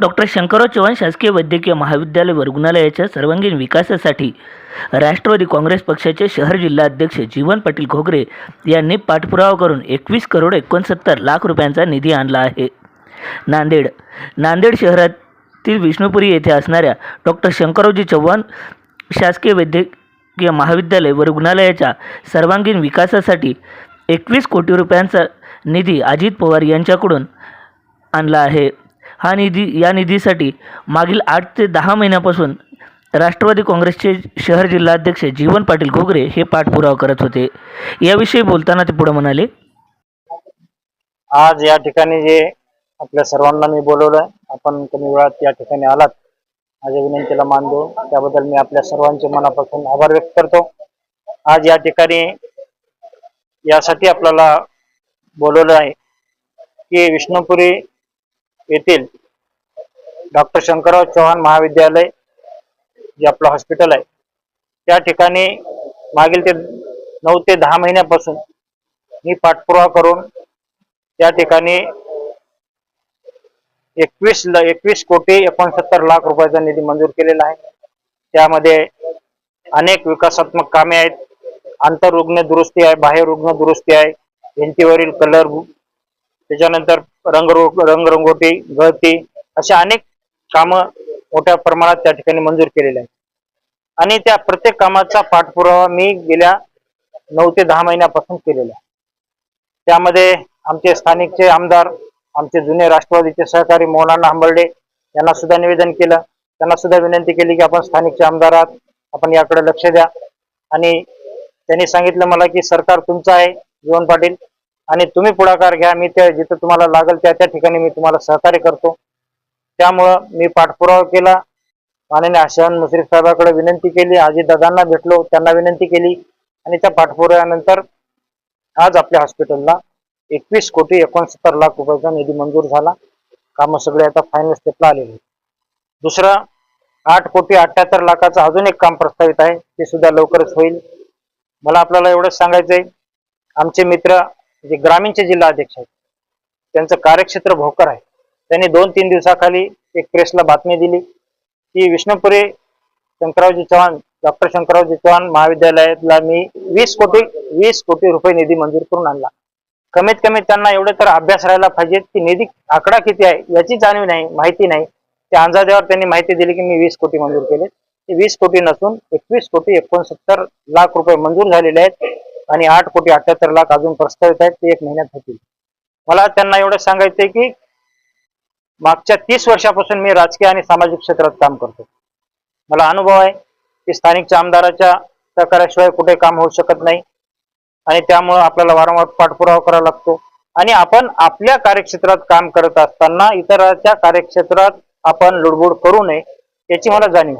Doctor Shankarrao Chavan शासकीय वैद्यकीय महाविद्यालय व रुग्णालयाच्या सर्वांगीण विकासासाठी राष्ट्रवादी काँग्रेस पक्षाचे शहर जिल्हा अध्यक्ष जीवन पाटील घोगरे यांनी पाठपुरावा करून एकवीस करोड एकोणसत्तर लाख रुपयांचा निधी आणला आहे. नांदेड नांदेड शहरातील विष्णुपुरी येथे असणाऱ्या डॉक्टर शंकररावजी चव्हाण शासकीय वैद्यकीय महाविद्यालय व रुग्णालयाच्या सर्वांगीण विकासासाठी एकवीस कोटी रुपयांचा निधी अजित पवार यांच्याकडून आणला आहे. हा निधी या निधीसाठी मागील आठ ते दहा महिन्यापासून राष्ट्रवादी काँग्रेसचे शहर जिल्हाध्यक्ष जीवन पाटील घोगरे हे पाठपुरावा करत होते. याविषयी बोलताना ते पुढे म्हणाले. आज या ठिकाणी जे आपल्या सर्वांना मी बोलवलंय आपण कमी वेळात या ठिकाणी आलात. माझ्या विनंतीला मान देऊ. त्याबद्दल मी आपल्या सर्वांचे मनापासून आभार व्यक्त करतो. आज या ठिकाणी यासाठी आपल्याला बोलवलं आहे की विष्णुपुरी येथील डॉक्टर शंकरराव चव्हाण महाविद्यालय जे आपलं हॉस्पिटल आहे त्या ठिकाणी मागील ते नऊ ते दहा महिन्यापासून मी पाठपुरावा करून त्या ठिकाणी एकवीस ल एकवीस कोटी एकोणसत्तर लाख रुपयाचा निधी मंजूर केलेला आहे. त्यामध्ये अनेक विकासात्मक कामे आहेत. आंतररुग्ण दुरुस्ती आहे बाह्य रुग्ण दुरुस्ती आहे. भिंतीवरील कलर त्याच्यानंतर रंग रंगरंगोटी गळती अशा अनेक कामं मोठ्या प्रमाणात त्या ठिकाणी मंजूर केलेले आहेत. आणि त्या प्रत्येक कामाचा पाठपुरावा मी गेल्या नऊ ते दहा महिन्यापासून केलेला आहे. त्यामध्ये आमचे स्थानिकचे आमदार आमचे जुने राष्ट्रवादीचे सहकारी मोहनाना हंबर्डे यांना सुद्धा निवेदन केलं. त्यांना सुद्धा विनंती केली की आपण स्थानिकचे आमदार आहात आपण याकडे लक्ष द्या. आणि त्यांनी सांगितलं मला की सरकार तुमचं आहे जीवन पाटील. आणि तुम्ही पुढाकार घ्या मी त्या जिथं तुम्हाला लागेल त्या त्या ठिकाणी मी तुम्हाला सहकार्य करतो. त्यामुळं मी पाठपुरावा केला माननीय आशयान मुश्रीफ साहेबाकडे विनंती केली अजितदादांना भेटलो त्यांना विनंती केली आणि त्या पाठपुराव्यानंतर आज आपल्या हॉस्पिटलला एकवीस कोटी एकोणसत्तर लाख रुपयाचा निधी मंजूर झाला. कामं सगळे आता फायनल स्टेपला आलेले दुसरा दुसरं आठ कोटी अठ्याहत्तर लाखाचं अजून एक काम प्रस्तावित आहे ते सुद्धा लवकरच होईल. मला आपल्याला एवढंच सांगायचंय आमचे मित्र जे ग्रामीणचे जिल्हा अध्यक्ष आहेत त्यांचं कार्यक्षेत्र भोकर आहे. त्यांनी दोन तीन दिवसाखाली एक प्रेसला बातमी दिली. की विष्णुपुरी शंकरावजी चव्हाण डॉक्टर शंकरावजी चव्हाण महाविद्यालयातला मी वीस कोटी वीस कोटी रुपये निधी मंजूर करून आणला. कमीत कमी त्यांना एवढे तर अभ्यास राहायला पाहिजेत की निधी आकडा किती आहे याची जाणीव नाही माहिती नाही. त्या अंदाजावर त्यांनी माहिती दिली की मी वीस कोटी मंजूर केले ते वीस कोटी नसून एकवीस कोटी एकोणसत्तर लाख रुपये मंजूर झालेले आहेत. आणि आठ कोटी अठ्याहत्तर लाख अजून प्रस्तावित आहेत ते एक महिन्यात होतील. मला त्यांना एवढं सांगायचंय की मागच्या तीस वर्षापासून मी राजकीय आणि सामाजिक क्षेत्रात काम करतो. मला अनुभव आहे की स्थानिकच्या आमदाराच्या सहकार्याशिवाय कुठे काम होऊ शकत नाही. आणि त्यामुळं आपल्याला वारंवार पाठपुरावा करावा लागतो. आणि आपण आपल्या कार्यक्षेत्रात काम करत असताना इतरांच्या कार्यक्षेत्रात आपण लुडबुड करू नये याची मला जाणीव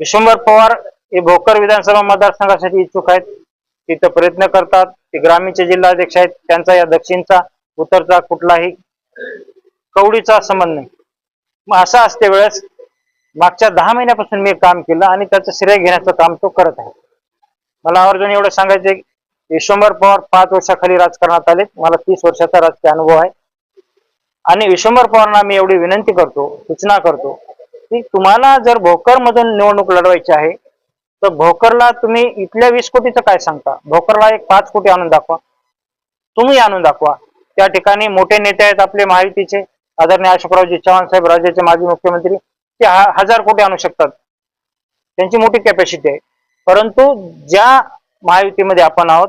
विश्वंभर पवार हे भोकर विधानसभा मतदारसंघासाठी इच्छुक आहेत. तिथं प्रयत्न करतात. ते ग्रामीणचे जिल्हाध्यक्ष आहेत. त्यांचा या दक्षिणचा उत्तरचा कुठलाही कवडीचा संबंध नाही. मग असं असते वेळेस मागच्या दहा महिन्यापासून मी काम केलं आणि त्याचं श्रेय घेण्याचं काम तो करत आहे. मला आवर्जून एवढं सांगायचं विश्वंभर पवार पाच वर्षाखाली राजकारणात आले मला तीस वर्षाचा राजकीय अनुभव आहे. आणि विश्वंभर पवारांना मी एवढी विनंती करतो सूचना करतो की तुम्हाला जर भोकर मधून निवडणूक लढवायची आहे तर भोकरला तुम्ही इथल्या वीस कोटीचं काय सांगता? भोकरला एक पाच कोटी आणून दाखवा. तुम्ही आणून दाखवा. त्या ठिकाणी मोठे नेते आहेत आपले महायुतीचे आदरणीय अशोकरावजी चव्हाण साहेब राज्याचे माजी मुख्यमंत्री ते हजार कोटी आणू शकतात. त्यांची मोठी कॅपॅसिटी आहे. परंतु ज्या महायुतीमध्ये आपण आहोत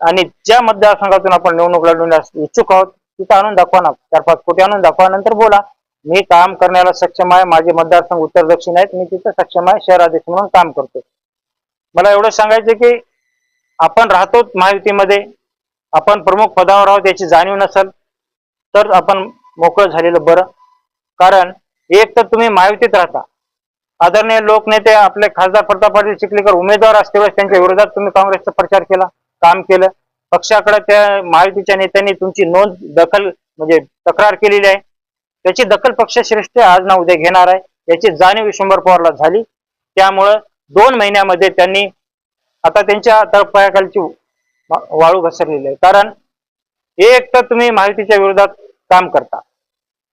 आणि ज्या मतदारसंघातून आपण निवडणूक लढवण्यास इच्छुक आहोत तिथं आणून दाखवा ना. चार पाच कोटी आणून दाखवा नंतर बोला. मी काम करण्याला सक्षम आहे माझे मतदारसंघ उत्तर दक्षिण आहेत मी तिथं सक्षम आहे शहराध्यक्ष म्हणून काम करतो मला एवढं सांगायचं की आपण राहतो महायुतीमध्ये आपण प्रमुख पदावर आहोत याची जाणीव नसेल तर आपण मोकळं झालेलं बरं. कारण एक तर तुम्ही महायुतीत राहता. आदरणीय लोकनेते आपले खासदार प्रताप पाटील चिखलीकर उमेदवार असतेवेळेस त्यांच्या विरोधात तुम्ही काँग्रेसचा प्रचार केला काम केलं. पक्षाकडे त्या महायुतीच्या नेत्यांनी तुमची नोंद दखल म्हणजे तक्रार केलेली आहे. त्याची दखल पक्षश्रेष्ठ आज ना उद्या घेणार आहे. याची जाणीव विश्वंभर पवारला झाली. त्यामुळं दोन महिन्यामध्ये त्यांनी आता त्यांच्या तळपायाखालची वाळू घसरलेली आहे. कारण एक तर तुम्ही महायुतीच्या विरोधात काम करता.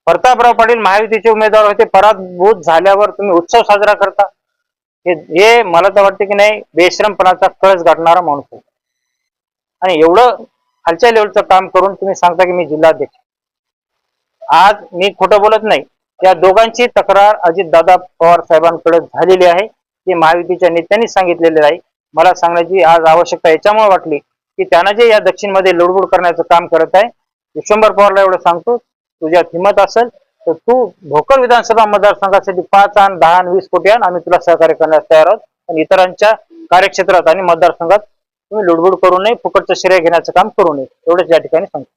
प्रतापराव पाटील महायुतीचे उमेदवार होते पराभूत झाल्यावर तुम्ही उत्सव साजरा करता. हे मला तर वाटतं की नाही बेश्रमपणाचा कळस गाठणारा माणूस आणि एवढं खालच्या लेवलचं काम करून तुम्ही सांगता की मी जिल्हाध्यक्ष. आज मी खोटं बोलत नाही. या दोघांची तक्रार अजितदादा पवार साहेबांकडे झालेली आहे ते महायुतीच्या नेत्यांनी सांगितलेली आहे. मला सांगण्याची आज आवश्यकता याच्यामुळे वाटली की त्यांना जे या दक्षिणमध्ये लुडबुड करण्याचं काम करत आहे विश्वंभर पवारला एवढं सांगतो तुझ्यात हिंमत असेल तर तू भोकर विधानसभा मतदारसंघासाठी पाच आण दहा आण वीस कोटी आण आम्ही तुला सहकार्य करण्यास तयार आहोत. पण इतरांच्या कार्यक्षेत्रात आणि मतदारसंघात तुम्ही लुडबुड करू नये फुकटचं श्रेय घेण्याचं काम करू नये. एवढंच या ठिकाणी सांगतो.